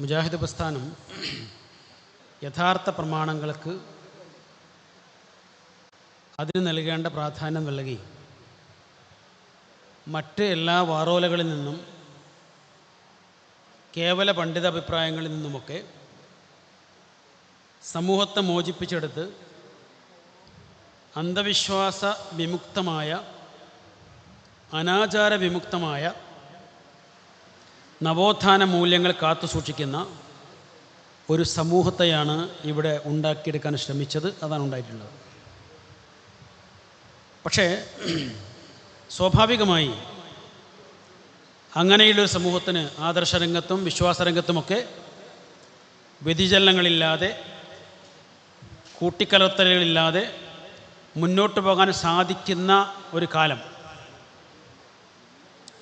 മുജാഹിദ് പ്രസ്ഥാനം യഥാർത്ഥ പ്രമാണങ്ങൾക്ക് അതിന് നൽകേണ്ട പ്രാധാന്യം നൽകി. മറ്റ് എല്ലാ വാറോലകളിൽ നിന്നും കേവല പണ്ഡിത അഭിപ്രായങ്ങളിൽ നിന്നുമൊക്കെ സമൂഹത്തെ മോചിപ്പിച്ചെടുത്ത് അന്ധവിശ്വാസ വിമുക്തമായ അനാചാര വിമുക്തമായ നവോത്ഥാന മൂല്യങ്ങൾ കാത്തു സൂക്ഷിക്കുന്ന ഒരു സമൂഹത്തെയാണ് ഇവിടെ ഉണ്ടാക്കിയെടുക്കാൻ ശ്രമിച്ചത് അതാണ് ഉണ്ടായിട്ടുള്ളത്. പക്ഷേ സ്വാഭാവികമായി അങ്ങനെയുള്ളൊരു സമൂഹത്തിന് ആദർശരംഗത്തും വിശ്വാസരംഗത്തുമൊക്കെ വ്യതിചലനങ്ങളില്ലാതെ കൂട്ടിക്കലർത്തലുകളില്ലാതെ മുന്നോട്ട് പോകാൻ സാധിക്കുന്ന ഒരു കാലം.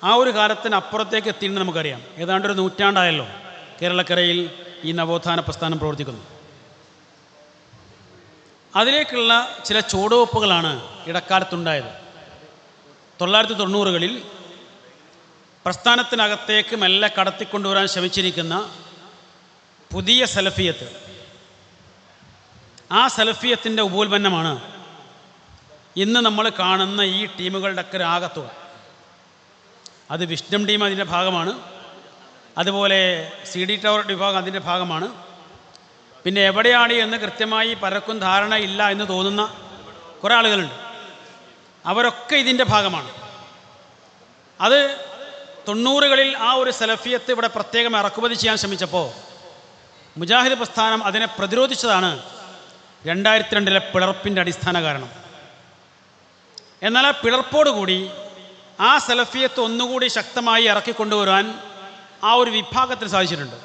ആ ഒരു കാലത്തിന് അപ്പുറത്തേക്ക് എത്തിയെന്ന് നമുക്കറിയാം. ഏതാണ്ട് ഒരു നൂറ്റാണ്ടായല്ലോ കേരളക്കരയിൽ ഈ നവോത്ഥാന പ്രസ്ഥാനം പ്രവർത്തിക്കുന്നു. അതിലേക്കുള്ള ചില ചുവടുവെപ്പുകളാണ് ഇടക്കാലത്തുണ്ടായത്. തൊള്ളായിരത്തി തൊണ്ണൂറുകളിൽ പ്രസ്ഥാനത്തിനകത്തേക്ക് മെല്ലെ കടത്തിക്കൊണ്ടുവരാൻ ശ്രമിച്ചിരിക്കുന്ന പുതിയ സലഫിയത്ത്. ആ സലഫിയത്തിന്റെ ഉപോൽപന്നമാണ് ഇന്ന് നമ്മൾ കാണുന്ന ഈ ടീമുകളുടെ ഒക്കെ ആകത്തുക. അത് വിഷ്ണം ടീം അതിന്റെ ഭാഗമാണ്. അതുപോലെ സി ഡി ടവർ വിഭാഗം അതിന്റെ ഭാഗമാണ്. പിന്നെ എവിടെയാണ് എന്ന് കൃത്യമായി പലർക്കും ധാരണ ഇല്ല എന്ന് തോന്നുന്ന കുറേ ആളുകളുണ്ട്. അവരൊക്കെ ഇതിന്റെ ഭാഗമാണ്. അത് തൊണ്ണൂറുകളിൽ ആ ഒരു സെലഫിയത്ത് ഇവിടെ പ്രത്യേകം ഇറക്കുമതി ചെയ്യാൻ ശ്രമിച്ചപ്പോൾ മുജാഹിദ് പ്രസ്ഥാനം അതിനെ പ്രതിരോധിച്ചതാണ് രണ്ടായിരത്തി രണ്ടിലെ പിളർപ്പിന്റെ അടിസ്ഥാന കാരണം. എന്നാൽ ആ പിളർപ്പോടുകൂടി ആ സലഫിയത്ത് ഒന്നുകൂടി ശക്തമായി ഇറക്കിക്കൊണ്ടുവരാൻ ആ ഒരു വിഭാഗത്തിന് സാധിച്ചിട്ടുണ്ട്.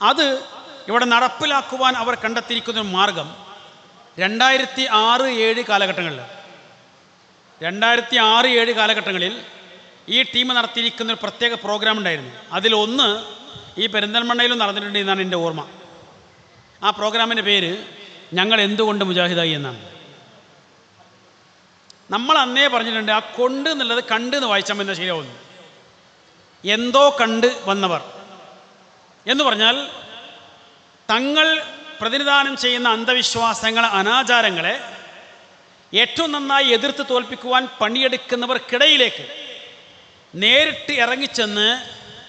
അത് ഇവിടെ നടപ്പിലാക്കുവാൻ അവർ കണ്ടെത്തിയിരിക്കുന്ന മാർഗം രണ്ടായിരത്തി ആറ് ഏഴ് കാലഘട്ടങ്ങളിൽ രണ്ടായിരത്തി ആറ് ഏഴ് കാലഘട്ടങ്ങളിൽ ഈ ടീം നടത്തിയിരിക്കുന്ന ഒരു പ്രത്യേക പ്രോഗ്രാം ഉണ്ടായിരുന്നു. അതിലൊന്ന് ഈ പെരിന്തൽമണ്ണയിലും നടന്നിട്ടുണ്ട് എന്നാണ് എന്റെ ഓർമ്മ. ആ പ്രോഗ്രാമിന്റെ പേര് ഞങ്ങൾ എന്തുകൊണ്ട് മുജാഹിദായി എന്നാണ്. നമ്മൾ അന്നേ പറഞ്ഞിട്ടുണ്ട് ആ കൊണ്ട് എന്നുള്ളത് കണ്ട് എന്ന് വായിച്ചാൽ എന്ന ശരിയാവുന്നു എന്തോ കണ്ട് വന്നവർ. എന്ന് പറഞ്ഞാൽ തങ്ങൾ പ്രതിനിധാനം ചെയ്യുന്ന അന്ധവിശ്വാസങ്ങൾ അനാചാരങ്ങളെ ഏറ്റവും നന്നായി എതിർത്ത് തോൽപ്പിക്കുവാൻ പണിയെടുക്കുന്നവർക്കിടയിലേക്ക് നേരിട്ട് ഇറങ്ങിച്ചെന്ന്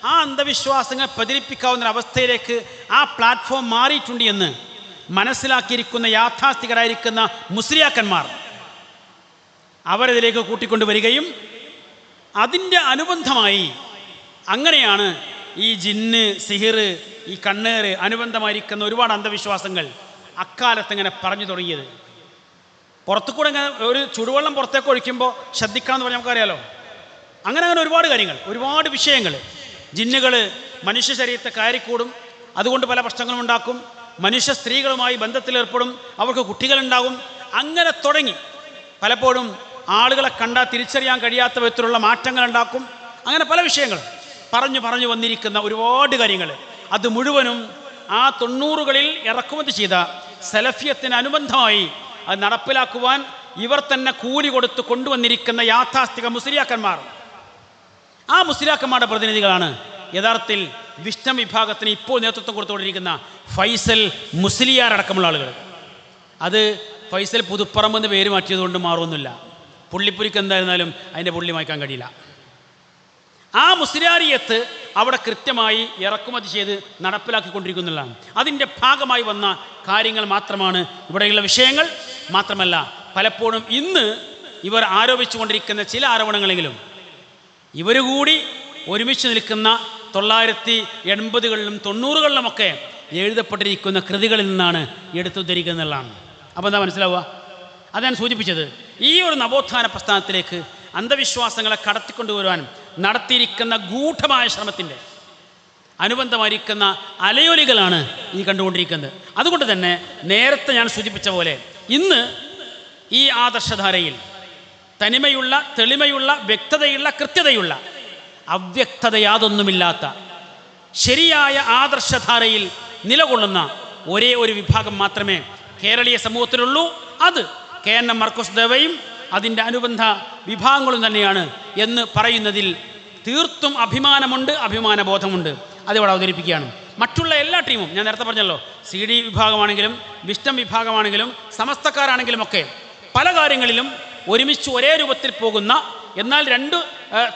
ആ അന്ധവിശ്വാസങ്ങൾ പ്രചരിപ്പിക്കാവുന്ന അവസ്ഥയിലേക്ക് ആ പ്ലാറ്റ്ഫോം മാറിയിട്ടുണ്ട് എന്ന് മനസ്സിലാക്കിയിരിക്കുന്ന യാഥാസ്ഥികരായിരിക്കുന്ന മുസ്ലിയാക്കന്മാർ. അവരിതിലേക്ക് കൂട്ടിക്കൊണ്ടുവരികയും അതിന്റെ അനുബന്ധമായി അങ്ങനെയാണ് ഈ ജിന്ന് സിഹിർ ഈ കണ്ണേറ് അനുബന്ധമായിരിക്കുന്ന ഒരുപാട് അന്ധവിശ്വാസങ്ങൾ അക്കാലത്ത് ഇങ്ങനെ പറഞ്ഞു തുടങ്ങിയത്. പുറത്തു കൂടെ ഇങ്ങനെ ഒരു ചുടുവെള്ളം പുറത്തേക്ക് ഒഴിക്കുമ്പോൾ ശ്രദ്ധിക്കാമെന്ന് പറഞ്ഞാൽ നമുക്കറിയാലോ? അങ്ങനെ അങ്ങനെ ഒരുപാട് കാര്യങ്ങൾ ഒരുപാട് വിഷയങ്ങൾ. ജിന്നുകൾ മനുഷ്യ ശരീരത്തെ കയറിക്കൂടും അതുകൊണ്ട് പല പ്രശ്നങ്ങളും ഉണ്ടാക്കും. മനുഷ്യ സ്ത്രീകളുമായി ബന്ധത്തിലേർപ്പെടും അവർക്ക് കുട്ടികളുണ്ടാകും അങ്ങനെ തുടങ്ങി. പലപ്പോഴും ആളുകളെ കണ്ടാൽ തിരിച്ചറിയാൻ കഴിയാത്ത വിധത്തിലുള്ള മാറ്റങ്ങൾ ഉണ്ടാക്കും. അങ്ങനെ പല വിഷയങ്ങൾ. പറഞ്ഞു പറഞ്ഞു വന്നിരിക്കുന്ന ഒരുപാട് കാര്യങ്ങൾ. അത് മുഴുവനും ആ തൊണ്ണൂറുകളിൽ ഇറക്കുമതി ചെയ്ത സെലഫിയത്തിന് അനുബന്ധമായി അത് നടപ്പിലാക്കുവാൻ ഇവർ തന്നെ കൂലി കൊടുത്ത് കൊണ്ടുവന്നിരിക്കുന്ന യാഥാസ്ഥിക മുസ്ലിയാക്കന്മാർ. ആ മുസ്ലിയാക്കന്മാരുടെ പ്രതിനിധികളാണ് യഥാർത്ഥത്തിൽ വിഷ്ണു വിഭാഗത്തിന് ഇപ്പോൾ നേതൃത്വം കൊടുത്തുകൊണ്ടിരിക്കുന്ന ഫൈസൽ മുസ്ലിയാർ അടക്കമുള്ള ആളുകൾ. അത് ഫൈസൽ പുതുപ്പറമ്പ് എന്ന് പേര് മാറ്റിയതുകൊണ്ട് മാറുമൊന്നുമില്ല പുള്ളിപ്പുരിക്ക് എന്തായിരുന്നാലും അതിന്റെ പുള്ളി മായ്ക്കാൻ കഴിയില്ല. ആ മുസ്ലിയാരിയത്ത് അവിടെ കൃത്യമായി ഇറക്കുമതി ചെയ്ത് നടപ്പിലാക്കിക്കൊണ്ടിരിക്കുന്നതാണ് അതിന്റെ ഭാഗമായി വന്ന കാര്യങ്ങൾ മാത്രമാണ് ഇവിടെയുള്ള വിഷയങ്ങൾ. മാത്രമല്ല പലപ്പോഴും ഇന്ന് ഇവർ ആരോപിച്ചുകൊണ്ടിരിക്കുന്ന ചില ആരോപണങ്ങളെങ്കിലും ഇവർ കൂടി ഒരുമിച്ച് നിൽക്കുന്ന തൊള്ളായിരത്തി എൺപതുകളിലും തൊണ്ണൂറുകളിലുമൊക്കെ എഴുതപ്പെട്ടിരിക്കുന്ന കൃതികളിൽ നിന്നാണ് എടുത്തുദ്ധരിക്കുന്നതാണ്. അപ്പോൾ എന്താ മനസ്സിലാവുക? അതാണ് സൂചിപ്പിച്ചത്. ഈ ഒരു നവോത്ഥാന പ്രസ്ഥാനത്തിലേക്ക് അന്ധവിശ്വാസങ്ങളെ കടത്തിക്കൊണ്ടുവരുവാനും നടത്തിയിരിക്കുന്ന ഗൂഢമായ ശ്രമത്തിന്റെ അനുബന്ധമായിരിക്കുന്ന അലയൊലികളാണ് ഈ കണ്ടുകൊണ്ടിരിക്കുന്നത്. അതുകൊണ്ട് തന്നെ നേരത്തെ ഞാൻ സൂചിപ്പിച്ച പോലെ ഇന്ന് ഈ ആദർശധാരയിൽ തനിമയുള്ള തെളിമയുള്ള വ്യക്തതയുള്ള കൃത്യതയുള്ള അവ്യക്തത യാതൊന്നുമില്ലാത്ത ശരിയായ ആദർശധാരയിൽ നിലകൊള്ളുന്ന ഒരേ ഒരു വിഭാഗം മാത്രമേ കേരളീയ സമൂഹത്തിലുള്ളൂ. അത് കെ എൻ എം മർക്കോസ് ദേവയും അതിന്റെ അനുബന്ധ വിഭാഗങ്ങളും തന്നെയാണ് എന്ന് പറയുന്നതിൽ തീർത്തും അഭിമാനമുണ്ട് അഭിമാനബോധമുണ്ട്. അതിവിടെ അവതരിപ്പിക്കുകയാണ്. മറ്റുള്ള എല്ലാ ടീമും ഞാൻ നേരത്തെ പറഞ്ഞല്ലോ സി ഡി വിഭാഗമാണെങ്കിലും വിഷ്ടം വിഭാഗമാണെങ്കിലും സമസ്തക്കാരാണെങ്കിലും ഒക്കെ പല കാര്യങ്ങളിലും ഒരുമിച്ച് ഒരേ രൂപത്തിൽ പോകുന്ന എന്നാൽ രണ്ട്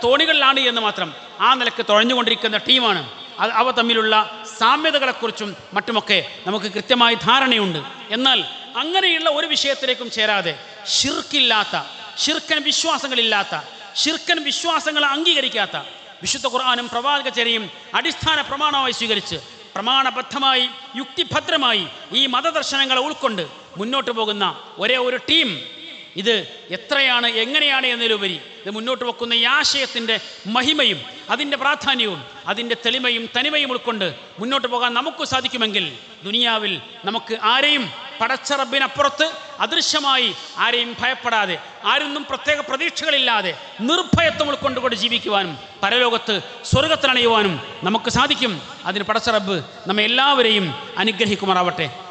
തോണികളിലാണ് എന്ന് മാത്രം ആ നിലയ്ക്ക് തുഴഞ്ഞുകൊണ്ടിരിക്കുന്ന ടീമാണ്. അവ തമ്മിലുള്ള സാമ്യതകളെക്കുറിച്ചും മറ്റുമൊക്കെ നമുക്ക് കൃത്യമായി ധാരണയുണ്ട്. എന്നാൽ അങ്ങനെയുള്ള ഒരു വിഷയത്തിലേക്കും ചേരാതെ ഷിർക്കില്ലാത്ത ഷിർക്കൻ വിശ്വാസങ്ങളില്ലാത്ത ഷിർക്കൻ വിശ്വാസങ്ങൾ അംഗീകരിക്കാത്ത വിശുദ്ധ ഖുർആാനും പ്രവാചകചര്യയും അടിസ്ഥാന പ്രമാണമായി സ്വീകരിച്ച് പ്രമാണബദ്ധമായി യുക്തിഭദ്രമായി ഈ മതദർശനങ്ങളെ ഉൾക്കൊണ്ട് മുന്നോട്ട് പോകുന്ന ഒരേ ഒരു ടീം. ഇത് എത്രയാണ് എങ്ങനെയാണ് എന്നതിലുപരി ഇത് മുന്നോട്ട് വെക്കുന്ന ഈ ആശയത്തിന്റെ മഹിമയും അതിന്റെ പ്രാധാന്യവും അതിന്റെ തെളിമയും തനിമയും ഉൾക്കൊണ്ട് മുന്നോട്ട് പോകാൻ നമുക്ക് സാധിക്കുമെങ്കിൽ ദുനിയാവിൽ നമുക്ക് ആരെയും പടച്ച റബ്ബിനപ്പുറത്ത് അദൃശ്യമായി ആരെയും ഭയപ്പെടാതെ ആരൊന്നും പ്രത്യേക പ്രതീക്ഷകളില്ലാതെ നിർഭയത്വം ഉൾക്കൊണ്ടുകൊണ്ട് ജീവിക്കുവാനും പരലോകത്ത് സ്വർഗത്തിലണയുവാനും നമുക്ക് സാധിക്കും. അതിന് പടച്ച റബ്ബ് നമ്മെ എല്ലാവരെയും അനുഗ്രഹിക്കുമാറാവട്ടെ.